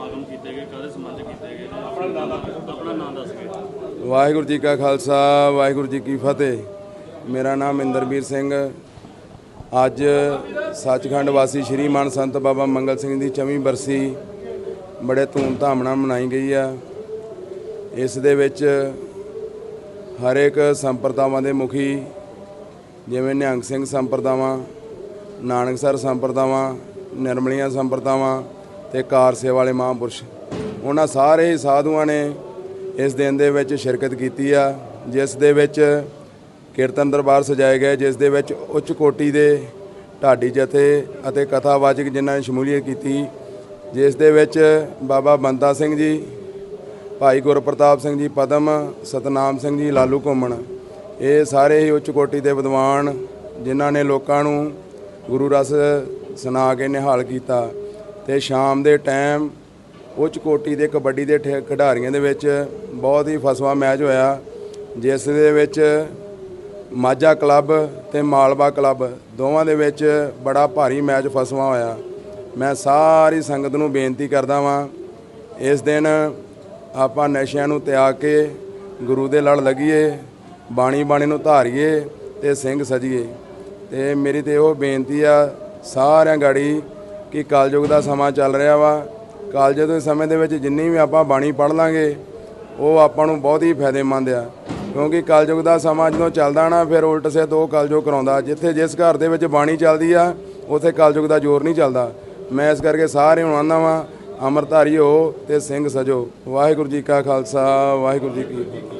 ਸਮਾਗਮ ਕੀਤੇ ਗਏ, ਕਾਹਦੇ ਸੰਬੰਧ ਕੀਤੇ ਗਏ? ਆਪਣਾ ਨਾਮ ਦੱਸ ਕੇ ਵਾਹਿਗੁਰੂ ਜੀ ਕਾ ਖਾਲਸਾ, ਵਾਹਿਗੁਰੂ ਜੀ ਕੀ ਫਤਿਹ। ਮੇਰਾ ਨਾਮ ਇੰਦਰਵੀਰ ਸਿੰਘ। ਅੱਜ ਸੱਚਖੰਡ ਵਾਸੀ ਸ਼੍ਰੀ ਮਾਨ ਸੰਤ ਬਾਬਾ ਮੰਗਲ ਸਿੰਘ ਦੀ ਚਵੀਂ ਬਰਸੀ ਬੜੇ ਧੂਮਧਾਮ ਨਾਲ ਮਨਾਈ ਗਈ ਆ। ਇਸ ਦੇ ਵਿੱਚ ਹਰੇਕ ਸੰਪਰਦਾਵਾਂ ਦੇ ਮੁਖੀ ਜਿਵੇਂ ਨਿਹੰਗ ਸਿੰਘ ਸੰਪਰਦਾਵਾਂ, ਨਾਨਕਸਰ ਸੰਪਰਦਾਵਾਂ, ਨਿਰਮਲੀਆਂ ਸੰਪਰਦਾਵਾਂ ਤੇ ਕਾਰ ਸੇਵਾ ਵਾਲੇ ਮਹਾਂਪੁਰਸ਼। ਉਹਨਾਂ ਸਾਰੇ ਹੀ ਸਾਧੂਆਂ ਨੇ ਇਸ ਦਿਨ ਦੇ ਵਿੱਚ ਸ਼ਿਰਕਤ ਕੀਤੀ ਆ, ਜਿਸ ਦੇ ਵਿੱਚ ਕੀਰਤਨ ਦਰਬਾਰ ਸਜਾਏ ਗਏ, ਜਿਸ ਦੇ ਵਿੱਚ ਉੱਚ ਕੋਟੀ ਦੇ ਢਾਡੀ ਜਥੇ ਅਤੇ ਕਥਾਵਾਚਕ ਜਿਨ੍ਹਾਂ ਨੇ ਸ਼ਮੂਲੀਅਤ ਕੀਤੀ, ਜਿਸ ਦੇ ਵਿੱਚ ਬਾਬਾ ਬੰਦਾ ਸਿੰਘ ਜੀ, ਭਾਈ ਗੁਰਪ੍ਰਤਾਪ ਸਿੰਘ ਜੀ, ਪਦਮ ਸਤਨਾਮ ਸਿੰਘ ਜੀ, ਲਾਲੂ ਘੁੰਮਣ। ਇਹ ਸਾਰੇ ਹੀ ਉੱਚ ਕੋਟੀ ਦੇ ਵਿਦਵਾਨ, ਜਿਨ੍ਹਾਂ ਨੇ ਲੋਕਾਂ ਨੂੰ ਗੁਰੂ ਰਸ ਸੁਣਾ ਕੇ ਨਿਹਾਲ ਕੀਤਾ। ਤੇ ਸ਼ਾਮ ਦੇ ਟਾਈਮ ਉੱਚ ਕੋਟੀ ਦੇ ਕਬੱਡੀ ਦੇ ਠੇ- ਖਿਡਾਰੀਆਂ ਦੇ ਵਿੱਚ ਬਹੁਤ ਹੀ ਫਸਵਾ ਮੈਚ ਹੋਇਆ, ਜਿਸ ਦੇ ਵਿੱਚ ਮਾਝਾ ਕਲੱਬ ਤੇ ਮਾਲਵਾ ਕਲੱਬ ਦੋਵਾਂ ਦੇ ਵਿੱਚ ਬੜਾ ਭਾਰੀ ਮੈਚ ਫਸਵਾ ਹੋਇਆ। ਮੈਂ ਸਾਰੀ ਸੰਗਤ ਨੂੰ ਬੇਨਤੀ ਕਰਦਾ ਵਾਂ, ਇਸ ਦਿਨ ਆਪਾਂ ਨਸ਼ਿਆਂ ਨੂੰ ਤਿਆਗ ਕੇ ਗੁਰੂ ਦੇ ਲੜ ਲੱਗੀਏ, ਬਾਣੀ ਬਾਣੀ ਨੂੰ ਧਾਰੀਏ ਤੇ ਸਿੰਘ ਸਜੀਏ। ਤੇ ਮੇਰੀ ਤੇ ਉਹ ਬੇਨਤੀ ਆ, ਸਾਰਿਆਂ ਗਾੜੀ ਕਿ ਕਾਲਯੁਗ ਦਾ ਸਮਾਂ ਚੱਲ ਰਿਹਾ ਵਾ। ਕਾਲਜ ਦੇ ਸਮੇਂ ਦੇ ਵਿੱਚ ਜਿੰਨੀ ਵੀ ਆਪਾਂ ਬਾਣੀ ਪੜ੍ਹ ਲਾਂਗੇ, ਉਹ ਆਪਾਂ ਨੂੰ ਬਹੁਤ ਹੀ ਫਾਇਦੇਮੰਦ ਆ। ਕਿਉਂਕਿ ਕਲਯੁਗ ਦਾ ਸਮਾਂ ਜਦੋਂ ਚੱਲਦਾ ਨਾ, ਫਿਰ ਉਲਟ ਸੇ ਦੋ ਕਲਯੁਗ ਕਰਾਉਂਦਾ। ਜਿੱਥੇ ਜਿਸ ਘਰ ਦੇ ਵਿੱਚ ਬਾਣੀ ਚੱਲਦੀ ਆ, ਉੱਥੇ ਕਲਯੁਗ ਦਾ ਜ਼ੋਰ ਨਹੀਂ ਚੱਲਦਾ। ਮੈਂ ਇਸ ਕਰਕੇ ਸਾਰੇ ਨੂੰ ਆਂਦਾ ਵਾਂ, ਅੰਮ੍ਰਿਤਧਾਰੀ ਹੋ ਤੇ ਸਿੰਘ ਸਜੋ। ਵਾਹਿਗੁਰੂ ਜੀ ਕਾ ਖਾਲਸਾ, ਵਾਹਿਗੁਰੂ ਜੀ ਕੀ ਫਤਿਹ।